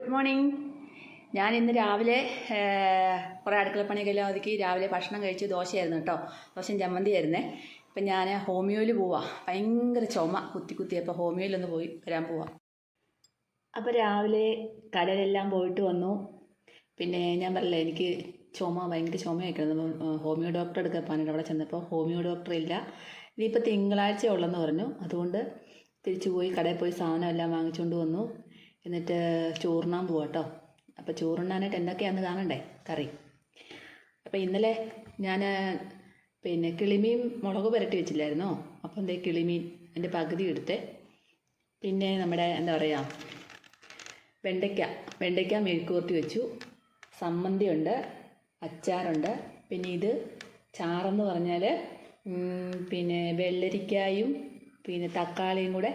Good morning ഞാൻ ഇന്ന് രാവിലെ കുറേ അടുക്കളപ്പണിയൊക്കെ എല്ലാം ഒതുക്കി രാവിലെ ഭക്ഷണം കഴിച്ച് ദോശയായിരുന്നു കേട്ടോ. ദോശയും ചമ്മന്തിയായിരുന്നേ. ഇപ്പം ഞാൻ ഹോമിയോയിൽ പോവാ. ഭയങ്കര ചുമ. കുത്തി കുത്തി. അപ്പോൾ ഹോമിയോയിലൊന്ന് പോയി വരാൻ പോവാം. അപ്പോൾ രാവിലെ കടലെല്ലാം പോയിട്ട് വന്നു. പിന്നെ ഞാൻ പറഞ്ഞില്ലേ എനിക്ക് ചുമ ഭയങ്കര ചുമയൊക്കെയാണ് ഹോമിയോ ഡോക്ടറെ എടുക്കാൻ പറഞ്ഞിട്ട് അവിടെ ചെന്നപ്പോൾ ഹോമിയോ ഡോക്ടർ ഇല്ല. ഇനിയിപ്പോൾ തിങ്കളാഴ്ച ഉള്ളെന്ന് പറഞ്ഞു. അതുകൊണ്ട് തിരിച്ചു പോയി കടയിൽ പോയി സാധനം എല്ലാം വാങ്ങിച്ചുകൊണ്ട് വന്നു. എന്നിട്ട് ചോറുണ്ണാൻ പോവാം കേട്ടോ അപ്പോൾ ചോറുണ്ണാനായിട്ട് എന്തൊക്കെയാണെന്ന് കാണണ്ടേ? കറി. അപ്പോൾ ഇന്നലെ ഞാൻ പിന്നെ കിളിമീൻ മുളക് പുരട്ടി വെച്ചില്ലായിരുന്നോ? അപ്പോൾ എന്തേ കിളിമീൻ എന്റെ പകുതി എടുത്ത് പിന്നെ നമ്മുടെ എന്താ പറയുക വെണ്ടയ്ക്ക. വെണ്ടയ്ക്ക മെഴുക്കുവർത്തി വെച്ചു. സമ്മന്തിയുണ്ട് അച്ചാറുണ്ട്. പിന്നെ ഇത് ചാറെന്ന് പറഞ്ഞാൽ പിന്നെ വെള്ളരിക്കായും പിന്നെ തക്കാളിയും കൂടെ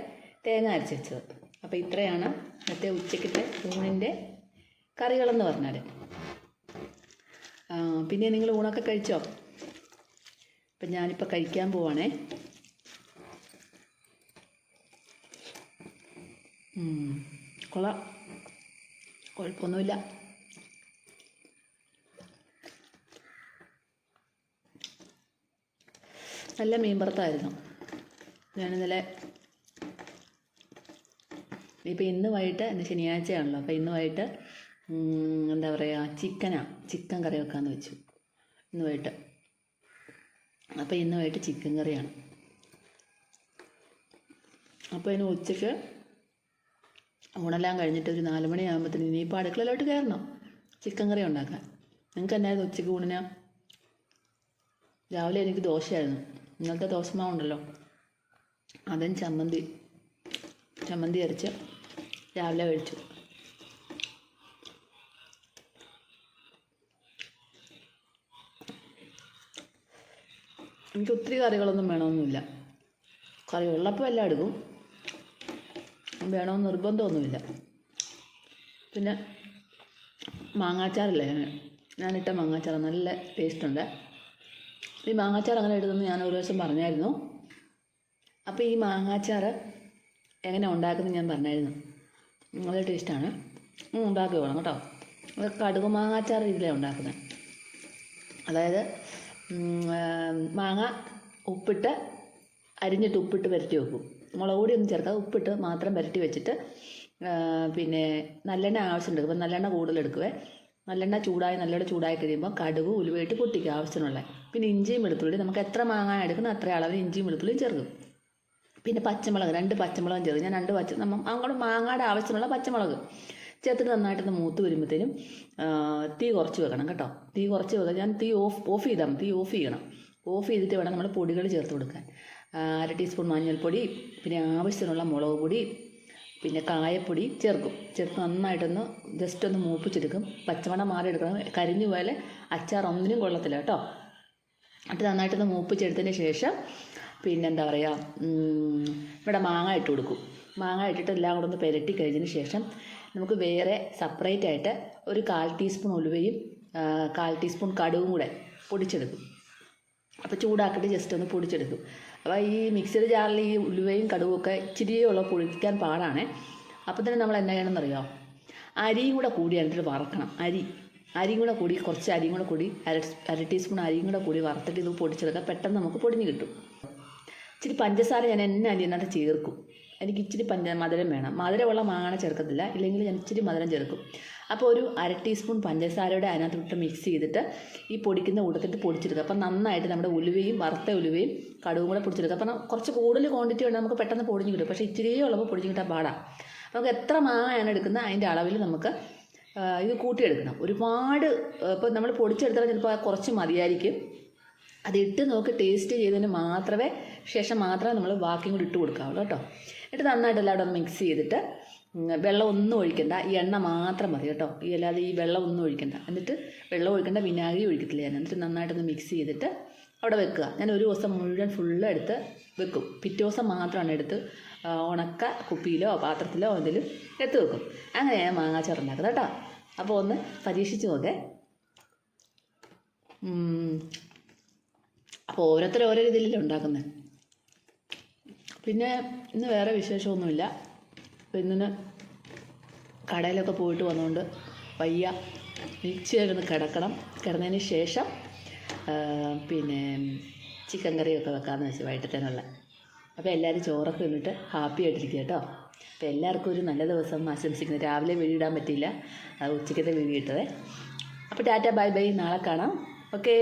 തേങ്ങ അരച്ച് വെച്ചത്. അപ്പോൾ ഇത്രയാണ് ഇന്നത്തെ ഉച്ചക്കത്തെ ഊണിന്റെ കറികളെന്ന് പറഞ്ഞാൽ പിന്നെ നിങ്ങൾ ഊണൊക്കെ കഴിച്ചോ? അപ്പം ഞാനിപ്പോൾ കഴിക്കാൻ പോവാണേ. കൊള്ളാം. കുഴപ്പമൊന്നുമില്ല. നല്ല മീൻ വറുത്തായിരുന്നു ഞാനിന്നലെ ഇപ്പം ഇന്ന് വൈകിട്ട് ഇന്ന് ശനിയാഴ്ചയാണല്ലോ അപ്പോൾ ഇന്ന് വൈകിട്ട് എന്താ പറയുക ചിക്കനാ ചിക്കൻ കറി വെക്കാമെന്ന് വെച്ചു. ഇന്ന് വൈകിട്ട്. അപ്പോൾ ഇന്ന് വൈകിട്ട് ചിക്കൻ കറിയാണ്. അപ്പോൾ ഇനി ഉച്ചയ്ക്ക് ഊണെല്ലാം കഴിഞ്ഞിട്ട് ഒരു നാല് മണിയാകുമ്പോഴത്തേന് ഇനിയിപ്പോൾ അടുക്കളയിലോട്ട് കയറണം ചിക്കൻ കറി ഉണ്ടാക്കാൻ. നിങ്ങൾക്ക് എന്നായിരുന്നു ഉച്ചയ്ക്ക് ഊണിന്? രാവിലെ എനിക്ക് ദോശയായിരുന്നു. ഇന്നലത്തെ ദോശമാവുണ്ടല്ലോ. അതും ചമ്മന്തി ചമ്മന്തി അരച്ച് രാവിലെ കഴിച്ചു എനിക്ക് ഒത്തിരി കറികളൊന്നും വേണമെന്നില്ല. കറി ഉള്ളപ്പോൾ എല്ലാം എടുക്കും. വേണമെന്ന് നിർബന്ധമൊന്നുമില്ല. പിന്നെ മാങ്ങാച്ചാറില്ലേ? ഞാനിട്ട മാങ്ങാച്ചാർ നല്ല ടേസ്റ്റുണ്ട്. ഈ മാങ്ങാച്ചാർ അങ്ങനെ ഇടുന്നത് ഞാൻ ഒരു ദിവസം പറഞ്ഞായിരുന്നു. അപ്പോൾ ഈ മാങ്ങാച്ചാർ എങ്ങനെ ഉണ്ടാക്കുന്നത് ഞാൻ പറഞ്ഞായിരുന്നു. നല്ല ടേസ്റ്റാണ്. ഉണ്ടാക്കി വേണം കേട്ടോ. അത് കടുക് മാങ്ങാച്ചാർ രീതിയിലാണ് ഉണ്ടാക്കുന്നത്. അതായത് മാങ്ങ ഉപ്പിട്ട് അരിഞ്ഞിട്ട് ഉപ്പിട്ട് പുരട്ടി വെക്കും. മുളക് പൊടി ഒന്നും ചേർക്കാതെ ഉപ്പിട്ട് മാത്രം പുരട്ടി വെച്ചിട്ട് പിന്നെ നല്ലെണ്ണ ആവശ്യമുണ്ട്. അപ്പം നല്ലെണ്ണ കൂടുതൽ എടുക്കുവേ. നല്ലെണ്ണ ചൂടായി നല്ലോണം ചൂടായി കഴിയുമ്പോൾ കടുക് ഉലുവയിട്ട് പൊട്ടിക്കുക ആവശ്യത്തിനുള്ള. പിന്നെ ഇഞ്ചിയും വെളുത്തുള്ളി നമുക്ക് എത്ര മാങ്ങ എടുക്കണം അത്ര അളവിൽ ഇഞ്ചിയും വെളുത്തുള്ളിയും ചേർക്കും. പിന്നെ പച്ചമുളക് രണ്ട് പച്ചമുളകും ചേർത്ത്. ഞാൻ രണ്ട് പച്ച നമ്മൾ അങ്ങോട്ട് മാങ്ങയുടെ ആവശ്യമുള്ള പച്ചമുളക്. ചേർത്തിട്ട് നന്നായിട്ടൊന്ന് മൂത്ത് വരുമ്പോഴത്തേനും തീ കുറച്ച് വെക്കണം കേട്ടോ. തീ കുറച്ച് വെക്കാം ഞാൻ തീ ഓഫ് ഓഫ് ചെയ്താൽ മതി. തീ ഓഫ് ചെയ്യണം. ഓഫ് ചെയ്തിട്ട് വേണം നമ്മൾ പൊടികൾ ചേർത്ത് കൊടുക്കാൻ. അര ടീസ്പൂൺ മഞ്ഞൾപ്പൊടി പിന്നെ ആവശ്യത്തിനുള്ള മുളക് പൊടി പിന്നെ കായപ്പൊടി ചേർക്കും. ചേർത്ത് നന്നായിട്ടൊന്ന് ജസ്റ്റ് ഒന്ന് മൂപ്പിച്ചെടുക്കും. പച്ചമണം മാറിയെടുക്കണം. കരിഞ്ഞു പോലെ അച്ചാർ ഒന്നിനും കൊള്ളത്തില്ല കേട്ടോ. എന്നിട്ട് നന്നായിട്ടൊന്ന് മൂപ്പിച്ചെടുത്തതിന് ശേഷം പിന്നെ എന്താ പറയുക ഇവിടെ മാങ്ങ ഇട്ട് കൊടുക്കും. മാങ്ങ ഇട്ടിട്ട് എല്ലാം കൂടെ ഒന്ന് പുരട്ടി കഴിഞ്ഞതിന് ശേഷം നമുക്ക് വേറെ സെപ്പറേറ്റ് ആയിട്ട് ഒരു കാൽ ടീസ്പൂൺ ഉലുവയും കാൽ ടീസ്പൂൺ കടുവും കൂടെ പൊടിച്ചെടുക്കും. അപ്പോൾ ചൂടാക്കിയിട്ട് ജസ്റ്റ് ഒന്ന് പൊടിച്ചെടുക്കും. അപ്പോൾ ഈ മിക്സിയുടെ ജാറിൽ ഈ ഉലുവയും കടുവും ഒക്കെ ഇച്ചിരിയേ ഉള്ള പൊടിക്കാൻ പാടാണേ. അപ്പോൾ തന്നെ നമ്മൾ എന്നാ ചെയ്യണമെന്നറിയോ? അരിയും കൂടെ കൂടി അതിന്റെ വറക്കണം. അരി അരിയും കൂടെ കൂടി കുറച്ച് അരിയും കൂടെ കൂടി അര അര ടീസ്പൂൺ അരിയും കൂടെ കൂടി വറുത്തിട്ട് ഇത് പൊടിച്ചെടുക്കാം പെട്ടെന്ന് നമുക്ക് പൊടിഞ്ഞ് കിട്ടും. ഇച്ചിരി പഞ്ചസാര ഞാൻ എന്നെ അതിനകത്ത് ചേർക്കും. എനിക്ക് ഇച്ചിരി പഞ്ച മധുരം വേണം. മധുരമുള്ള മാങ്ങ ചേർക്കത്തില്ല. ഇല്ലെങ്കിൽ ഞാൻ ഇച്ചിരി മധുരം ചേർക്കും. അപ്പോൾ ഒരു അര ടീസ്പൂൺ പഞ്ചസാരയുടെ അതിനകത്തോട്ട് മിക്സ് ചെയ്തിട്ട് ഈ പൊടിക്കുന്ന കൂട്ടത്തിട്ട് പൊടിച്ചെടുക്കുക അപ്പം നന്നായിട്ട് നമ്മുടെ ഉലുവയും വറുത്ത ഉലുവയും കടുവും കൂടെ പൊടിച്ചെടുക്കുക അപ്പം കുറച്ച് കൂടുതൽ ക്വാണ്ടിറ്റി വേണം. നമുക്ക് പെട്ടെന്ന് പൊടിഞ്ഞ് കിട്ടും. പക്ഷേ ഇച്ചിരിയേ ഉള്ളപ്പോൾ പൊടിഞ്ഞ് കിട്ടാൻ പാടാണ് നമുക്ക് എത്ര മാങ്ങയാണ് എടുക്കുന്നത് അതിന്റെ അളവിൽ നമുക്ക് ഇത് കൂട്ടിയെടുക്കണം. ഒരുപാട് ഇപ്പോൾ നമ്മൾ പൊടിച്ചെടുത്താൽ ചിലപ്പോൾ കുറച്ച് മതിയായിരിക്കും. അത് ഇട്ട് നോക്കി ടേസ്റ്റ് ചെയ്തതിന് മാത്രമേ ശേഷം മാത്രമേ നമ്മൾ ബാക്കിയും കൂടി ഇട്ട് കൊടുക്കാവുള്ളൂ കേട്ടോ. എന്നിട്ട് നന്നായിട്ട് എല്ലാവരും മിക്സ് ചെയ്തിട്ട് വെള്ളം ഒന്നും ഒഴിക്കണ്ട. ഈ എണ്ണ മാത്രം മതി കേട്ടോ. ഈ അല്ലാതെ ഈ വെള്ളം ഒന്നും ഒഴിക്കണ്ട. എന്നിട്ട് വെള്ളം ഒഴിക്കണ്ട വിനാഗിരി ഒഴിക്കത്തില്ല ഞാൻ. എന്നിട്ട് നന്നായിട്ടൊന്ന് മിക്സ് ചെയ്തിട്ട് അവിടെ വെക്കുക. ഞാൻ ഒരു ദിവസം മുഴുവൻ ഫുള്ള് എടുത്ത് വെക്കും. പിറ്റേ ദിവസം മാത്രമാണ് എടുത്ത് ഉണക്ക കുപ്പിയിലോ പാത്രത്തിലോ എന്തെങ്കിലും എടുത്ത് വെക്കും. അങ്ങനെയാണ് മാങ്ങാച്ചാർ ഉണ്ടാക്കുന്നത് കേട്ടോ. അപ്പോൾ ഒന്ന് പരീക്ഷിച്ച് നോക്കേ. അപ്പോൾ ഓരോരുത്തർ ഓരോ രീതിയിലല്ലേ ഉണ്ടാക്കുന്നത് പിന്നെ ഇന്ന് വേറെ വിശേഷമൊന്നുമില്ല. ഇന്നിന് കടയിലൊക്കെ പോയിട്ട് വന്നുകൊണ്ട് വയ്യ. ഇച്ചിരി കിടക്കണം. കിടന്നതിന് ശേഷം പിന്നെ ചിക്കൻ കറിയൊക്കെ വെക്കാമെന്ന് വെച്ചു വൈകിട്ടത്തേനുള്ള. അപ്പോൾ എല്ലാവരും ചോറൊക്കെ തിന്നിട്ട് ഹാപ്പി ആയിട്ടിരിക്കുക കേട്ടോ. അപ്പോൾ എല്ലാവർക്കും ഒരു നല്ല ദിവസം ആശംസിക്കുന്നു. രാവിലെ വീടിടാൻ പറ്റിയില്ല. ഉച്ചയ്ക്കത്തെ ഇട്ടതേ. അപ്പോൾ ടാറ്റ ബൈ ബൈ. നാളെ കാണാം. ഓക്കേ.